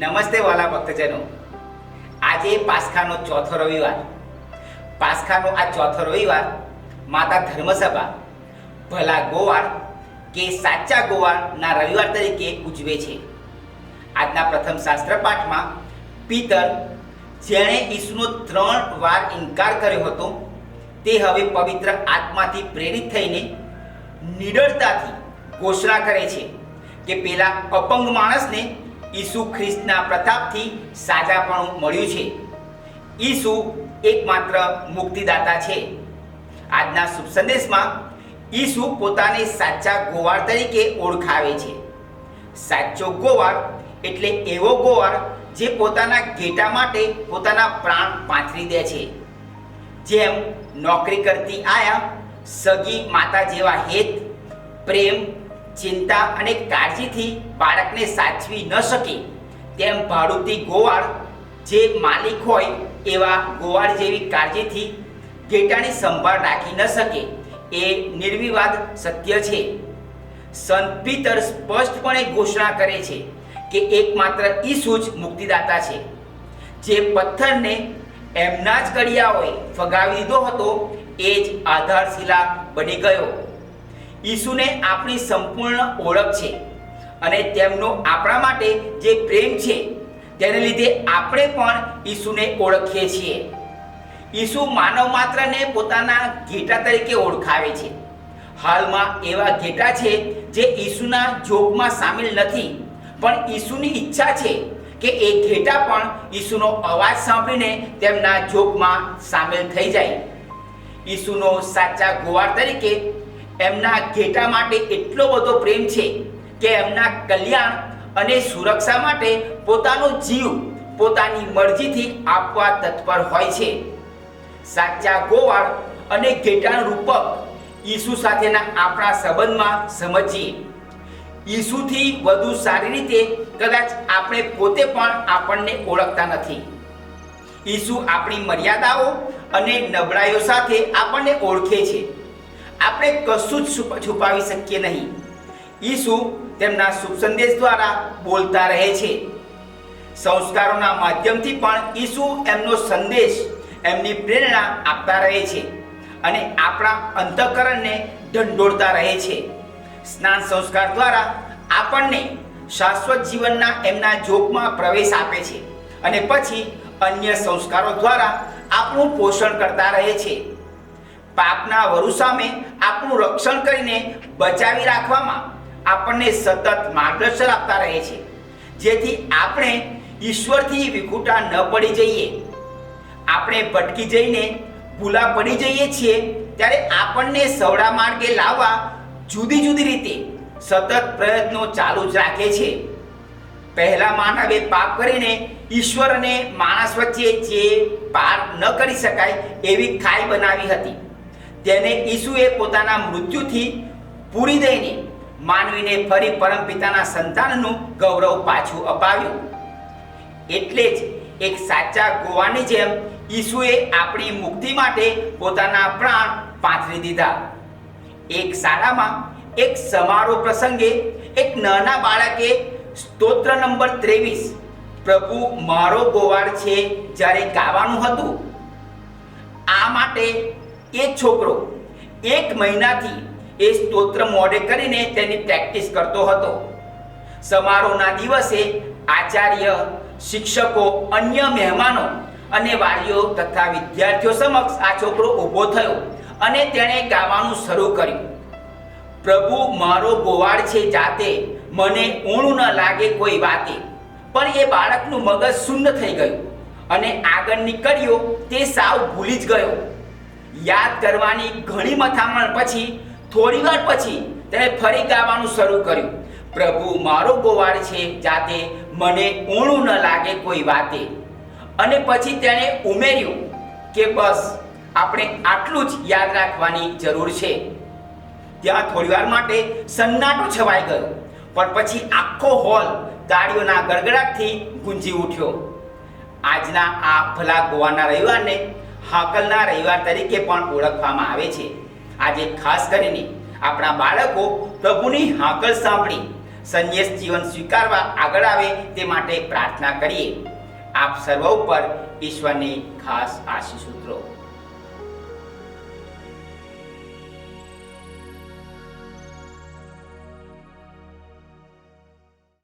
નમસ્તે વાલા ભક્તજનો. આજે પાસખાનો ચોથો રવિવાર. પાસખાનો આ ચોથો રવિવાર માતા ધર્મસભા, ભલા ગોવાળ કે સાચા ગોવાળના રવિવાર તરીકે ઉજવે છે. આજના પ્રથમ શાસ્ત્ર પાઠમાં પિતર જેણે ઈસુનો ત્રણ વાર ઇનકાર કર્યો હતો, તે હવે પવિત્ર આત્માથી પ્રેરિત થઈને નિડરતાથી ઘોષણા કરે છે કે પેલા અપંગ માણસને ઈસુ ખ્રિસ્તના પ્રતાપથી સાજાપણું મળ્યું છે. ઈસુ એકમાત્ર મુક્તિદાતા છે. આજના શુભ સંદેશમાં ઈસુ પોતાને સાચા ગોવાર તરીકે ઓળખાવે છે. સાચો ગોવાર એટલે એવો ગોવાર જે પોતાના ઘેટા માટે પોતાના પ્રાણ પાથરી દે છે. જેમ નોકરી કરતી આયા, સગી માતા જેવા હેત, પ્રેમ ચિંતા અને કાળજીથી બાળકને સાચવી ન શકે, તેમ ભાડુતી ગોવાળ જે માલિક હોય એવા ગોવાળ જેવી કાળજીથી ઘેટાની સંભાળ રાખી ન શકે, એ નિર્વિવાદ સત્ય છે. સંત પીતર સ્પષ્ટપણે ઘોષણા કરે છે કે એકમાત્ર ઈસુ જ મુક્તિદાતા છે. જે પથ્થરને એમના જ કડિયાઓએ ફગાવી દીધો હતો, એ જ આધારશિલા બની ગયો. ઈસુને આપણી સંપૂર્ણ ઓળખ છે અને તેમનો આપણા માટે જે પ્રેમ છે, તેને લીધે આપણે પણ ઈસુને ઓળખીએ છીએ. ઈસુ માનવ માત્રને પોતાના ઘેટા તરીકે ઓળખાવે છે. હાલમાં એવા ઘેટા છે જે ઈસુના જોગમાં સામેલ નથી, પણ ઈસુની ઈચ્છા છે કે એ ઘેટા પણ ઈસુનો અવાજ સાંભળીને તેમના જોગમાં સામેલ થઈ જાય. ઈસુનો સાચા ગોવાર તરીકે એમના ઘેટા માટે એટલો બધો પ્રેમ છે કે એમના કલ્યાણ અને સુરક્ષા માટે પોતાનો જીવ પોતાની મરજીથી આપવા તત્પર હોય છે. સાચા ગોવાળ અને ઘેટાનું રૂપક ઈસુ સાથેના આપણા સંબંધમાં સમજીએ. ઈસુથી વધુ સારી રીતે કદાચ આપણે પોતે પણ આપણને ઓળખતા નથી. ઈસુ આપણી મર્યાદાઓ અને નબળાઈઓ સાથે આપણને ઓળખે છે. આપણે કશું જ છુપ- છુપાવી શકીએ નહીં. ઈસુ તેમના શુભ સંદેશ દ્વારા બોલતા રહે છે. સંસ્કારોના માધ્યમથી પણ ઈસુ એમનો સંદેશ, એમની પ્રેરણા આપતા રહે છે અને આપણા અંતઃકરણને ઢંઢોળતા રહે છે. સ્નાન સંસ્કાર દ્વારા આપણને શાશ્વત જીવનના એમના જોગમાં પ્રવેશ આપે છે અને પછી અન્ય સંસ્કારો દ્વારા આપણું પોષણ કરતા રહે છે. પાપના વરુ સામે આપણું રક્ષણ કરીને બચાવી રાખવામાં આપણને સતત માર્ગદર્શન આપતા રહે છે. જેથી આપણે ઈશ્વરથી વિખૂટા ન પડી જઈએ. આપણે ભટકી જઈને ભૂલા પડી જઈએ છીએ ત્યારે આપણને સવડા માર્ગે લાવવા જુદી જુદી રીતે સતત પ્રયત્નો ચાલુ જ રાખે છે. પહેલા માનવે પાપ કરીને ઈશ્વર અને માણસ વચ્ચે જે પાર ન કરી શકાય એવી ખાઈ બનાવી હતી. તેને ઈસુએ પોતાના મૃત્યુથી પૂરી દઈને માનવીને ફરી પરમપિતાના સંતાનનું ગૌરવ પાછું અપાવ્યું. એટલે જ એક સાચા ગોવાની જેમ ઈસુએ આપણી મુક્તિ માટે પોતાના પ્રાણ પાથરી દીધા. એક શાળામાં એક સમારોહ પ્રસંગે એક નાના બાળકે સ્તોત્ર નંબર ત્રેવીસ, પ્રભુ, મારો ગોવાળ છે જ્યારે ગાવાનું હતું. આ માટે એ છોકરો એક મહિનાથી એ સ્તોત્ર મોડે કરીને તેની પ્રેક્ટિસ કરતો હતો. સમારોહના દિવસે આચાર્ય, શિક્ષકો, અન્ય મહેમાનો અને વાલીઓ તથા વિદ્યાર્થીઓ સમક્ષ આ છોકરો ઊભો થયો અને તેણે ગાવાનું શરૂ કર્યું. પ્રભુ, મારો ગોવાળ છે જાતે, મને ઊણું ન લાગે કોઈ વાતે. પણ એ બાળકનું મગજ શૂન્ય થઈ ગયું અને આગળની કડીઓ તે સાવ ભૂલી જ ગયો. યાદ કરવાની ઘણી મથામણ પછી થોડીવાર પછી તેણે ફરી ગાવાનું શરૂ કર્યું. પ્રભુ, મારો ગોવાળ છે જાતે મને ઊણું ન લાગે કોઈ વાતે. અને પછી તેણે ઉમેર્યું કે, બસ, આપણે આટલું જ યાદ રાખવાની જરૂર છે. ત્યાં થોડીવાર માટે સન્નાટો છવાઈ ગયો. પણ પછી આખો હોલ તાળીઓના ગડગડાટથી ગુંજી ઉઠ્યો. આજના આ ભલા ગોવાના રવિવારને હાકલના રવિવાર તરીકે પણ ઓળખવામાં આવે છે. આજે ખાસ કરીને આપણા બાળકો પ્રભુની હાકલ સાંભળી, સંન્યાસ જીવન સ્વીકારવા આગળ આવે તે માટે પ્રાર્થના કરીએ. આપ સર્વ ઉપર ઈશ્વરની ખાસ આશીષ સૂત્રો